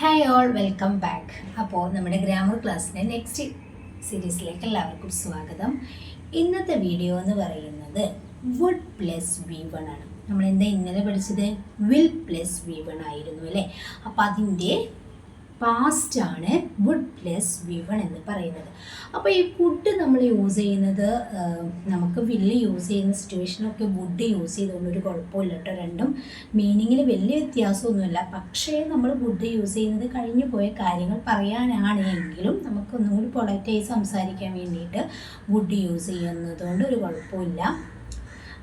Hi all welcome back അപ്പോൾ നമ്മുടെ grammar ക്ലാസ്സിന്റെ നെക്സ്റ്റ് സീരീസിലേക്ക് എല്ലാവർക്കും സ്വാഗതം. ഇന്നത്തെ വീഡിയോ എന്ന് പറയുന്നത് വുഡ് പ്ലസ് വി വൺ ആണ്. നമ്മൾ എന്താ ഇന്നലെ പഠിച്ചത്? വിൽ പ്ലസ് വി വൺ ആയിരുന്നു അല്ലേ? അപ്പോൾ അതിന്റെ പാസ്റ്റ് ആണ് വുഡ് പ്ലസ് വി വൺ എന്ന് പറയുന്നത്. അപ്പോൾ ഈ വുഡ് നമ്മൾ യൂസ് ചെയ്യുന്നത് നമുക്ക് വില്ല് യൂസ് ചെയ്യുന്ന സിറ്റുവേഷനൊക്കെ വുഡ് യൂസ് ചെയ്തുകൊണ്ട് ഒരു കുഴപ്പമില്ല കേട്ടോ രണ്ടും. മീനിങ്ങിൽ വലിയ വ്യത്യാസമൊന്നുമില്ല. പക്ഷേ നമ്മൾ വുഡ് യൂസ് ചെയ്യുന്നത് കഴിഞ്ഞു പോയ കാര്യങ്ങൾ പറയാനാണ് എങ്കിലും നമുക്കൊന്നും കൂടി പൊളൈറ്റായി സംസാരിക്കാൻ വേണ്ടിയിട്ട് വുഡ് യൂസ് ചെയ്യുന്നതുകൊണ്ട് ഒരു കുഴപ്പമില്ല.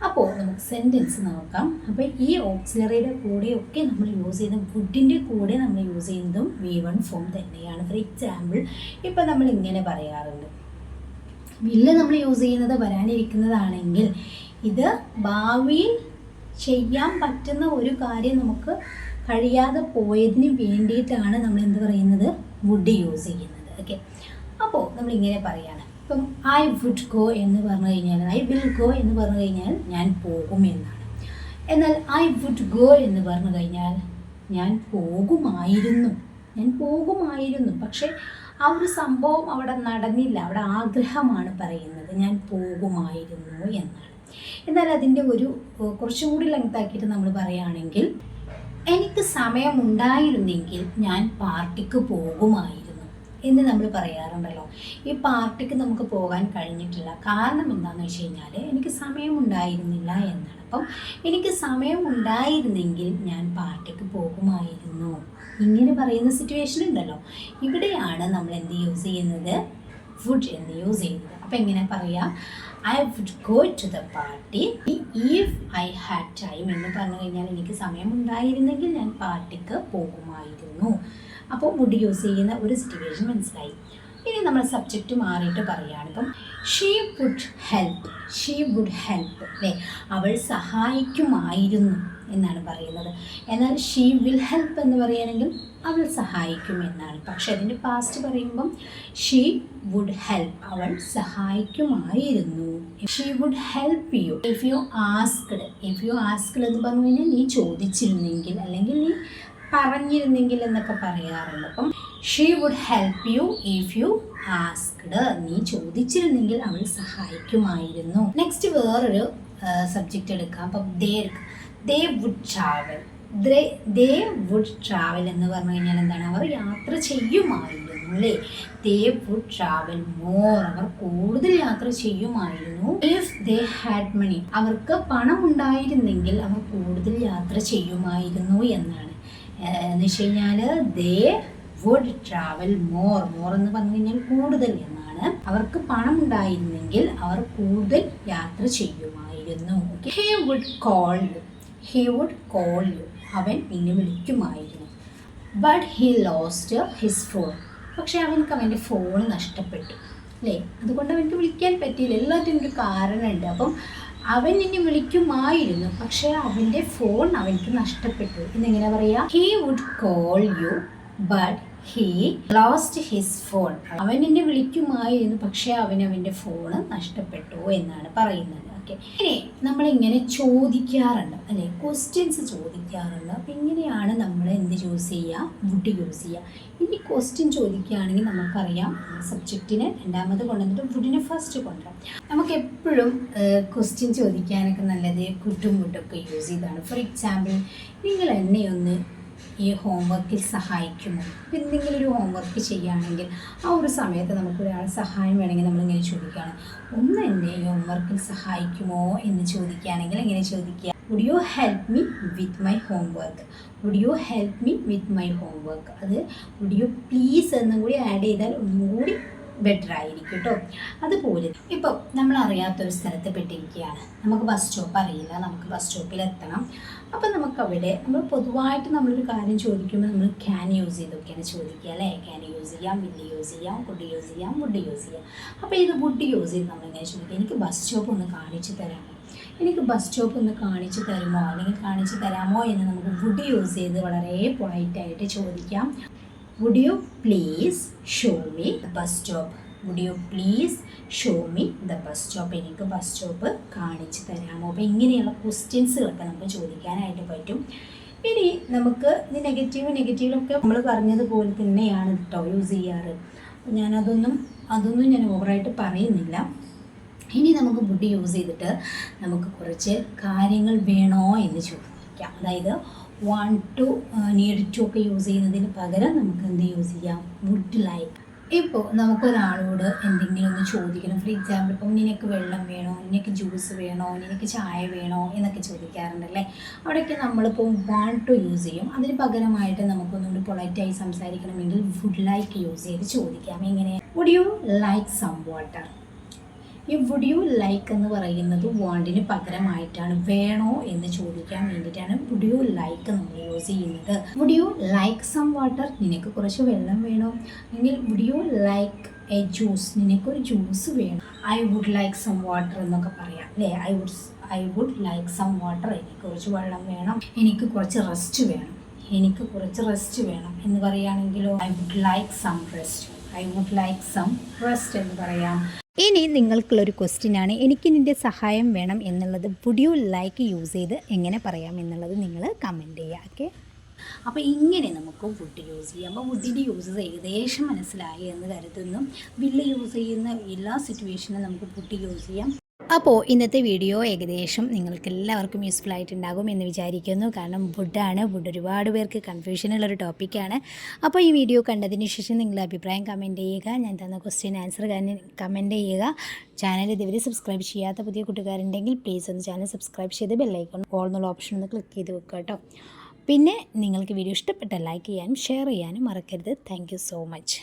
അപ്പോൾ നമുക്ക് സെന്റൻസ് നോക്കാം. അപ്പോൾ ഈ ഓക്സിലറിയുടെ കൂടെയൊക്കെ നമ്മൾ യൂസ് ചെയ്യുന്ന വുഡിന്റെ കൂടെ നമ്മൾ യൂസ് ചെയ്യുന്നതും വി വൺ ഫോം തന്നെയാണ്. ഫോർ എക്സാമ്പിൾ ഇപ്പോൾ നമ്മൾ ഇങ്ങനെ പറയാറുണ്ട്. വില്ല് നമ്മൾ യൂസ് ചെയ്യുന്നത് വരാനിരിക്കുന്നതാണെങ്കിൽ ഇത് ഭാവിയിൽ ചെയ്യാൻ പറ്റുന്ന ഒരു കാര്യം നമുക്ക് കഴിയാതെ പോയതിന് വേണ്ടിയിട്ടാണ് നമ്മൾ എന്ത് പറയുന്നത്? വുഡ് യൂസ് ചെയ്യുന്നത്. ഓക്കെ അപ്പോൾ നമ്മൾ ഇങ്ങനെ പറയാണ്. ഇപ്പം ഐ വുഡ് ഗോ എന്ന് പറഞ്ഞു കഴിഞ്ഞാൽ ഐ വിൽ ഗോ എന്ന് പറഞ്ഞു കഴിഞ്ഞാൽ ഞാൻ പോകും എന്നാണ്. എന്നാൽ ഐ വുഡ് ഗോ എന്ന് പറഞ്ഞു കഴിഞ്ഞാൽ ഞാൻ പോകുമായിരുന്നു. ഞാൻ പോകുമായിരുന്നു. പക്ഷേ ആ ഒരു സംഭവം അവിടെ നടന്നില്ല. അവിടെ ആഗ്രഹമാണ് പറയുന്നത്. ഞാൻ പോകുമായിരുന്നു എന്നാണ്. എന്നാൽ അതിന്റെ ഒരു കുറച്ചും കൂടി ലെങ്ത് ആക്കിയിട്ട് നമ്മൾ പറയുകയാണെങ്കിൽ എനിക്ക് സമയമുണ്ടായിരുന്നെങ്കിൽ ഞാൻ പാർട്ടിക്ക് പോകുമായിരുന്നു. എന്ന് നമ്മൾ പറയാറുണ്ടല്ലോ. ഈ പാർട്ടിക്ക് നമുക്ക് പോകാൻ കഴിഞ്ഞിട്ടില്ല. കാരണം എന്താണെന്ന് വെച്ച് കഴിഞ്ഞാൽ എനിക്ക് സമയമുണ്ടായിരുന്നില്ല എന്നാണ്. അപ്പം എനിക്ക് സമയമുണ്ടായിരുന്നെങ്കിൽ ഞാൻ പാർട്ടിക്ക് പോകുമായിരുന്നു. ഇങ്ങനെ പറയുന്ന സിറ്റുവേഷൻ ഉണ്ടല്ലോ. ഇവിടെയാണ് നമ്മൾ എന്ത് യൂസ് ചെയ്യുന്നത്? ഫുഡ് എന്ന് യൂസ് ചെയ്യുന്നത്. അപ്പം എങ്ങനെ പറയാം? I would go to the party if I had time എന്ന് പറഞ്ഞു കഴിഞ്ഞാൽ എനിക്ക് സമയമുണ്ടായിരുന്നെങ്കിൽ ഞാൻ പാർട്ടിക്ക് പോകുമായിരുന്നു. അപ്പോൾ വുഡ് യൂസ് ചെയ്യുന്ന ഒരു സിറ്റുവേഷൻ മനസ്സിലായി. ഇനി നമ്മൾ സബ്ജക്റ്റ് മാറിയിട്ട് പറയുകയാണ് ഇപ്പം she would help she would help അല്ലേ? അവൾ സഹായിക്കുമായിരുന്നു എന്നാണ് പറയുന്നത്. എന്നാൽ ഷീ വിൽ ഹെൽപ്പ് എന്ന് പറയുകയാണെങ്കിൽ അവൾ സഹായിക്കും എന്നാണ്. പക്ഷെ അതിന്റെ പാസ്റ്റ് പറയുമ്പം ഷീ വുഡ് ഹെൽപ്പ് അവൾ സഹായിക്കുമായിരുന്നു. She would help you if you asked if you asked എന്ന് പറഞ്ഞു കഴിഞ്ഞാൽ നീ ചോദിച്ചിരുന്നെങ്കിൽ അല്ലെങ്കിൽ നീ പറഞ്ഞിരുന്നെങ്കിൽ എന്നൊക്കെ പറയാറുണ്ട്. അപ്പം she would help you if you asked നീ ചോദിച്ചിരുന്നെങ്കിൽ അവൾ സഹായിക്കുമായിരുന്നു. നെക്സ്റ്റ് വേറൊരു സബ്ജക്റ്റ് എടുക്കാം. അപ്പം they they would travel they would travel എന്ന് പറഞ്ഞു കഴിഞ്ഞാൽ എന്താണ്? അവർ യാത്ര ചെയ്യുമായിരുന്നു അല്ലേ? ദേ വുഡ് ട്രാവൽ മോർ അവർ കൂടുതൽ യാത്ര ചെയ്യുമായിരുന്നു. ഇഫ് ദേ ഹാഡ് മണി അവർക്ക് പണം ഉണ്ടായിരുന്നെങ്കിൽ അവർ കൂടുതൽ യാത്ര ചെയ്യുമായിരുന്നു എന്നാണ്. എന്ന് വെച്ച് കഴിഞ്ഞാൽ they would travel more more എന്ന് പറഞ്ഞു കഴിഞ്ഞാൽ കൂടുതൽ എന്നാണ്. അവർക്ക് പണം ഉണ്ടായിരുന്നെങ്കിൽ അവർ കൂടുതൽ യാത്ര ചെയ്യുമായിരുന്നു. He would call you he would call you അവൻ നിന്നെ വിളിക്കുമായിരുന്നു. But he lost his phone പക്ഷെ അവനക്ക് അവന്റെ ഫോൺ നഷ്ടപ്പെട്ടു. അല്ലേ? അതുകൊണ്ട് അവനക്ക് വിളിക്കാൻ പറ്റിയില്ല. എല്ലാത്തിനും ഒരു കാരണമുണ്ട്. അപ്പം അവൻ നിന്നെ വിളിക്കുമായിരുന്നു. പക്ഷേ അവന്റെ ഫോൺ അവൻക്ക് നഷ്ടപ്പെട്ടു. എന്നെങ്ങനെ പറയാ he would call you but he lost his phone അവൻ എന്നെ വിളിക്കുമായിരുന്നു പക്ഷേ അവൻ അവന്റെ ഫോണ് നഷ്ടപ്പെട്ടു എന്നാണ് പറയുന്നത്. ഓക്കെ ഇനി നമ്മളിങ്ങനെ ചോദിക്കാറുണ്ട് അല്ലെ? ക്വസ്റ്റ്യൻസ് ചോദിക്കാറുണ്ട്. അപ്പം ഇങ്ങനെയാണ് നമ്മൾ എന്ത് യൂസ് ചെയ്യുക വുഡ് യൂസ് ചെയ്യുക ഇനി ക്വസ്റ്റ്യൻ ചോദിക്കുകയാണെങ്കിൽ നമുക്കറിയാം സബ്ജക്റ്റിന് രണ്ടാമത് കൊണ്ടുവന്നിട്ട് വുഡിനെ ഫസ്റ്റ് കൊണ്ടുവരാം. നമുക്ക് എപ്പോഴും ക്വസ്റ്റ്യൻ ചോദിക്കാനൊക്കെ നല്ലത് കുട്ടും വുഡൊക്കെ യൂസ് ചെയ്താണ്. ഫോർ എക്സാമ്പിൾ നിങ്ങൾ എന്നെ ഒന്ന് ഈ ഹോംവർക്കിൽ സഹായിക്കുമോ? എന്തെങ്കിലും ഒരു ഹോംവർക്ക് ചെയ്യുകയാണെങ്കിൽ ആ ഒരു സമയത്ത് നമുക്ക് ഒരാൾ സഹായം വേണമെങ്കിൽ നമ്മളിങ്ങനെ ചോദിക്കുകയാണ്. ഒന്ന് എന്നെ ഈ ഹോംവർക്കിൽ സഹായിക്കുമോ എന്ന് ചോദിക്കുകയാണെങ്കിൽ ഇങ്ങനെ ചോദിക്കുക? Would you help me with my homework would you help me with my homework അത് വുഡ് യു പ്ലീസ് എന്നും കൂടി ആഡ് ചെയ്താൽ ഒന്നും കൂടി ബെറ്റർ ആയിരിക്കും കേട്ടോ അതുപോലെ ഇപ്പോൾ നമ്മൾ അറിയാത്തൊരു സ്ഥലത്ത് പെട്ടിരിക്കുകയാണ്. നമുക്ക് ബസ് സ്റ്റോപ്പ് അറിയില്ല. നമുക്ക് ബസ് സ്റ്റോപ്പിൽ എത്തണം. അപ്പോൾ നമുക്ക് അവിടെ നമ്മൾ പൊതുവായിട്ട് നമ്മളൊരു കാര്യം ചോദിക്കുമ്പോൾ നമ്മൾ ക്യാൻ യൂസ് ചെയ്തൊക്കെയാണ് ചോദിക്കുക അല്ലേ? ക്യാൻ യൂസ് ചെയ്യാം വില്ല് യൂസ് ചെയ്യാം കുഡ് യൂസ് ചെയ്യാം വുഡ് യൂസ് ചെയ്യാം. അപ്പോൾ ഇത് വുഡ് യൂസ് ചെയ്ത് നമ്മളിങ്ങനെ ചോദിക്കുക എനിക്ക് ബസ് സ്റ്റോപ്പ് ഒന്ന് കാണിച്ചു തരാമോ? എനിക്ക് ബസ് സ്റ്റോപ്പ് ഒന്ന് കാണിച്ചു തരുമോ? അല്ലെങ്കിൽ കാണിച്ചു തരാമോ എന്ന് നമുക്ക് വുഡ് യൂസ് ചെയ്ത് വളരെ പൊളൈറ്റായിട്ട് ചോദിക്കാം. Would you please show me bus stop would you please show me the bus stop എനിക്ക് ബസ് സ്റ്റോപ്പ് കാണിച്ചു തരാമോ? അപ്പോൾ ഇങ്ങനെയുള്ള ക്വസ്റ്റ്യൻസുകളൊക്കെ നമുക്ക് ചോദിക്കാനായിട്ട് പറ്റും. ഇനി നമുക്ക് ഇത് നെഗറ്റീവ് നെഗറ്റീവിലൊക്കെ നമ്മൾ പറഞ്ഞതുപോലെ തന്നെയാണ് കേട്ടോ യൂസ് ചെയ്യാറ്. ഞാനതൊന്നും അതൊന്നും ഞാൻ ഓവറായിട്ട് പറയുന്നില്ല. ഇനി നമുക്ക് ബുദ്ധി യൂസ് ചെയ്തിട്ട് നമുക്ക് കുറച്ച് കാര്യങ്ങൾ വേണോ എന്ന് ചോദിക്കാം. അതായത് വൺ ടു നീഡ് ടു ഒക്കെ യൂസ് ചെയ്യുന്നതിന് പകരം നമുക്ക് എന്ത് യൂസ് ചെയ്യാം? വുഡ് ലൈക്ക് ഇപ്പോൾ നമുക്കൊരാളോട് എന്തെങ്കിലും ഒന്ന് ചോദിക്കണം. ഫോർ എക്സാമ്പിൾ ഇപ്പം നിനക്ക് വെള്ളം വേണോ? നിനക്ക് ജ്യൂസ് വേണോ? നിനക്ക് ചായ വേണോ? എന്നൊക്കെ ചോദിക്കാറുണ്ടല്ലേ അവിടെയൊക്കെ നമ്മളിപ്പോൾ വാണ്ട് ടു യൂസ് ചെയ്യും. അതിന് പകരമായിട്ട് നമുക്കൊന്നുകൂടി പൊളൈറ്റായി സംസാരിക്കണമെങ്കിൽ വുഡ് ലൈക്ക് യൂസ് ചെയ്ത് ചോദിക്കാം. എങ്ങനെ would you like some water ഈ വുഡ് യു ലൈക്ക് എന്ന് പറയുന്നത് വാണ്ടിന് പകരമായിട്ടാണ് വേണോ എന്ന് ചോദിക്കാൻ വേണ്ടിയിട്ടാണ്. വുഡ് യു ലൈക്ക് നമ്മൾ യൂസ് ചെയ്യുന്നത്. Would you like some water നിനക്ക് കുറച്ച് വെള്ളം വേണോ? അല്ലെങ്കിൽ would you like a juice നിനക്കൊരു ജ്യൂസ് വേണം? I would like some water എന്നൊക്കെ പറയാം അല്ലേ? I would I would like some water എനിക്ക് കുറച്ച് വെള്ളം വേണം. എനിക്ക് കുറച്ച് റെസ്റ്റ് വേണം. എനിക്ക് കുറച്ച് റെസ്റ്റ് വേണം എന്ന് പറയുകയാണെങ്കിലോ? I would like some rest I would like some rest എന്ന് പറയാം. ഇനി നിങ്ങൾക്കുള്ളൊരു ക്വസ്റ്റ്യൻ ആണ് എനിക്ക് നിന്റെ സഹായം വേണം എന്നുള്ളത്. വുഡ് യു ലൈക്ക് യൂസ് ചെയ്ത് എങ്ങനെ പറയാം എന്നുള്ളത് നിങ്ങൾ കമന്റ് ചെയ്യുക ഓക്കെ അപ്പോൾ ഇങ്ങനെ നമുക്ക് വുഡ് യൂസ് ചെയ്യാം. അപ്പോൾ വുഡിന്റെ യൂസസ് ഏകദേശം മനസ്സിലായി എന്ന് കരുതുന്നു. വില്ല് യൂസ് ചെയ്യുന്ന എല്ലാ സിറ്റുവേഷനും നമുക്ക് വുഡ് യൂസ് ചെയ്യാം. അപ്പോൾ ഇന്നത്തെ വീഡിയോ ഏകദേശം നിങ്ങൾക്ക് എല്ലാവർക്കും യൂസ്ഫുൾ ആയിട്ടുണ്ടാകും എന്ന് വിചാരിക്കുന്നു. കാരണം വുഡാണ് വുഡ് ഒരുപാട് പേർക്ക് കൺഫ്യൂഷനുള്ളൊരു ടോപ്പിക്കാണ് അപ്പോൾ ഈ വീഡിയോ കണ്ടതിന് ശേഷം നിങ്ങളുടെ അഭിപ്രായം കമന്റ് ചെയ്യുക. ഞാൻ തന്ന ക്വസ്റ്റ്യൻ ആൻസർ കമന്റ് ചെയ്യുക. ചാനൽ ഇതുവരെ സബ്സ്ക്രൈബ് ചെയ്യാത്ത പുതിയ കൂട്ടുകാരുണ്ടെങ്കിൽ പ്ലീസ് ഒന്ന് ചാനൽ സബ്സ്ക്രൈബ് ചെയ്ത് ബെല്ലൈക്കൺ ഓൾ എന്നുള്ള ഓപ്ഷൻ ഒന്ന് ക്ലിക്ക് ചെയ്ത് വെക്കുക കേട്ടോ പിന്നെ നിങ്ങൾക്ക് വീഡിയോ ഇഷ്ടപ്പെട്ട ലൈക്ക് ചെയ്യാനും ഷെയർ ചെയ്യാനും മറക്കരുത്. Thank so much